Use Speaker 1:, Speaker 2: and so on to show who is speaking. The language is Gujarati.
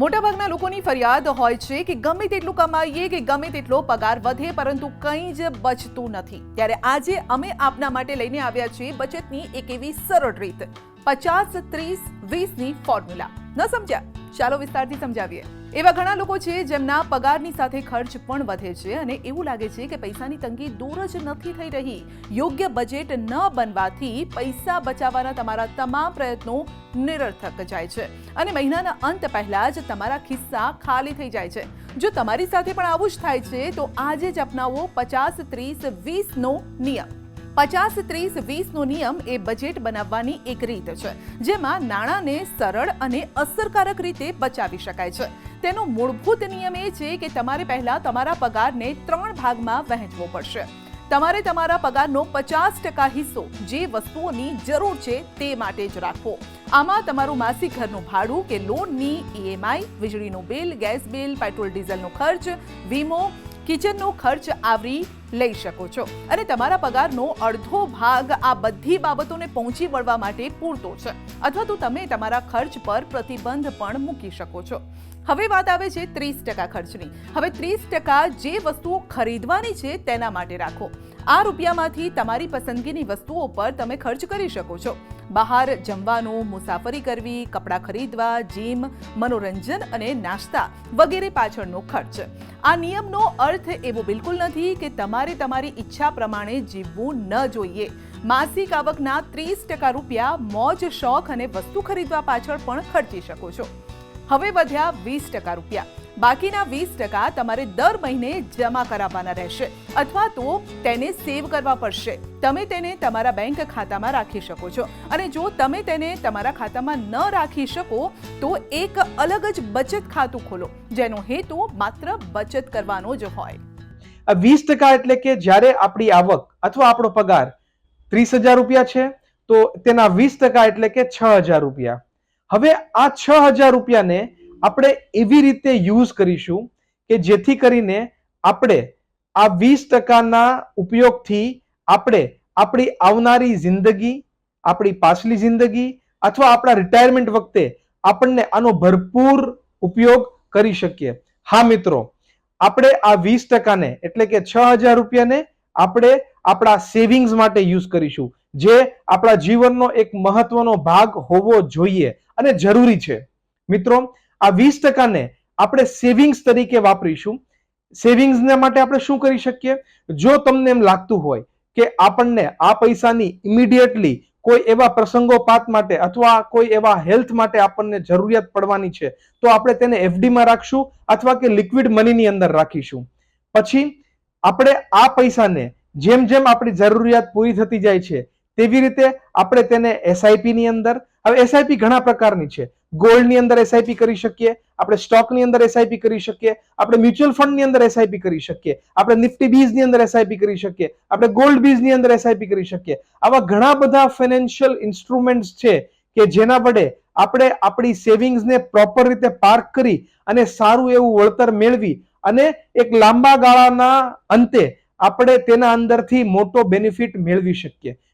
Speaker 1: મોટાભાગના લોકોની ફરિયાદ હોય છે કે ગમે તેટલું કમાઈએ કે ગમે તેટલો પગાર વધે, પરંતુ કંઈ જ બચતું નથી. ત્યારે આજે અમે આપના માટે લઈને આવ્યા છીએ બચતની એક એવી સરળ રીત. પચાસ, ત્રીસ, વીસની ફોર્મ્યુલા ન સમજ્યા? ચાલો વિસ્તારથી સમજાવીએ. એવા ઘણા લોકો છે જેમના પગારની સાથે ખર્ચ પણ વધે છે અને એવું લાગે છે કે પૈસાની તંગી દૂર જ નથી થઈ રહી. યોગ્ય બજેટ ન બનવાથી પૈસા બચાવવાના તમારા તમામ પ્રયત્નો નિરર્થક જાય છે. અને મહિનાના અંત પહેલા જ તમારા ખિસ્સા ખાલી થઈ જાય છે. જો તમારી સાથે પણ આવું જ થાય છે, તો આજે જ અપનાવો પચાસ, ત્રીસ, વીસનો નિયમ. પચાસ ત્રીસ વીસનો નિયમ એ બજેટ બનાવવાની એક રીત છે, જેમાં નાણાંને સરળ અને અસરકારક રીતે બચાવી શકાય છે. તેનો મૂળભૂત નિયમ એ છે કે તમારે પહેલા તમારા પગારને ત્રણ ભાગમાં વહેંચવો પડશે. તમારે તમારા પગારનો પચાસ ટકા હિસ્સો જે વસ્તુઓની જરૂર છે તે માટે જ રાખવો. આમાં તમારું માસિક ઘરનું ભાડું કે લોનની ઈએમઆઈ વીજળીનું બિલ, ગેસ બિલ, પેટ્રોલ ડીઝલનો ખર્ચ, વીમો કિચનનો ખર્ચ આવરી લઈ શકો છો. અને તમારા પગારનો અડધો ભાગ આ બધી બાબતોને પહોંચી વળવા માટે પૂરતો છે. અથવા તો તમે તમારા ખર્ચ પર પ્રતિબંધ પણ મૂકી શકો છો. હવે વાત આવે છે ત્રીસ ટકા ખર્ચની. હવે ત્રીસ ટકા જે વસ્તુઓ ખરીદવાની છે તેના માટે રાખો. આ રૂપિયામાંથી તમારી પસંદગીની વસ્તુઓ પર તમે ખર્ચ કરી શકો છો. બહાર જમવાનું, મુસાફરી કરવી, કપડાં ખરીદવા જીમ મનોરંજન અને નાસ્તા વગેરે પાછળનો ખર્ચ. આ નિયમનો અર્થ એવો બિલકુલ નથી કે તમારે તમારી ઈચ્છા પ્રમાણે જીવવું ન જોઈએ. માસિક આવકના ત્રીસ ટકા રૂપિયા મોજ, શોખ અને વસ્તુ ખરીદવા પાછળ પણ ખર્ચી શકો છો. હવે વધ્યા વીસ ટકા રૂપિયા. બાકીના વીસ ટકા તમારે દર મહિને જમા કરાવવાના રહેશે અથવા તો તેને સેવ કરવા પડશે. તમે તેને તમારા બેંક ખાતામાં રાખી શકો છો. અને જો તમે તેને તમારા ખાતામાં ન રાખી શકો, તો એક અલગ જ બચત ખાતું ખોલો, જેનો હેતુ માત્ર બચત કરવાનો જ હોય.
Speaker 2: વીસ ટકા એટલે કે જ્યારે આપણી આવક અથવા આપણો પગાર ત્રીસ હજાર રૂપિયા છે, તો તેના વીસ ટકા એટલે કે છ હજાર રૂપિયા. હવે આ છ હજાર રૂપિયાને આપણે એવી રીતે યુઝ કરીશું કે જેથી કરીને આપણે આ વીસ ટકાના ઉપયોગથી આપણે આપણી આવનારી જિંદગી, આપણી પાછલી જિંદગી અથવા આપણા રિટાયરમેન્ટ વખતે આપણને આનો ભરપૂર ઉપયોગ કરી શકીએ. હા, મિત્રો, આપણે આ વીસ ટકાને એટલે કે છ હજાર રૂપિયાને આપણે આપણા સેવિંગ્સ માટે યુઝ કરીશું, જે આપણા જીવનનો એક મહત્વનો ભાગ હોવો જોઈએ અને જરૂરી છે. મિત્રો આ વીસ ટકાને આપણે સેવિંગ્સ તરીકે વાપરીશું. સેવિંગ્સને માટે આપણે શું કરી શકીએ? જો તમને એમ લાગતું હોય કે આપણને આ પૈસાની ઇમિડિયેટલી કોઈ એવા પ્રસંગોપાત માટે અથવા કોઈ એવા હેલ્થ માટે આપણને જરૂરિયાત પડવાની છે, તો આપણે તેને એફડીમાં રાખશું અથવા કે લિક્વિડ મનીની અંદર રાખીશું. પછી આપણે આ પૈસાને જેમ જેમ આપણી જરૂરિયાત પૂરી થતી જાય છે, તેવી રીતે આપણે તેને એસઆઈપી ની અંદર હવે એસઆઈપી ઘણા પ્રકારની છે. ગોલ્ડની અંદર એસઆઈપી કરી શકીએ, આપણે સ્ટોકની અંદર એસઆઈપી કરી શકીએ, આપણે મ્યુચ્યુઅલ ફંડની અંદર એસઆઈપી કરી શકીએ, આપણે નિફ્ટી બીઝની અંદર એસઆઈપી કરી શકીએ, આપણે ગોલ્ડ બીઝની અંદર એસઆઈપી કરી શકીએ. આવા ઘણા બધા ફાઇનાન્શિયલ ઇન્સ્ટ્રુમેન્ટ્સ છે કે જેના વડે આપણે આપણી સેવિંગ્સને પ્રોપર રીતે પાર્ક કરી અને સારું એવું વળતર મેળવી અને એક લાંબા ગાળાના અંતે આપણે તેના અંદરથી મોટો બેનિફિટ મેળવી શકીએ.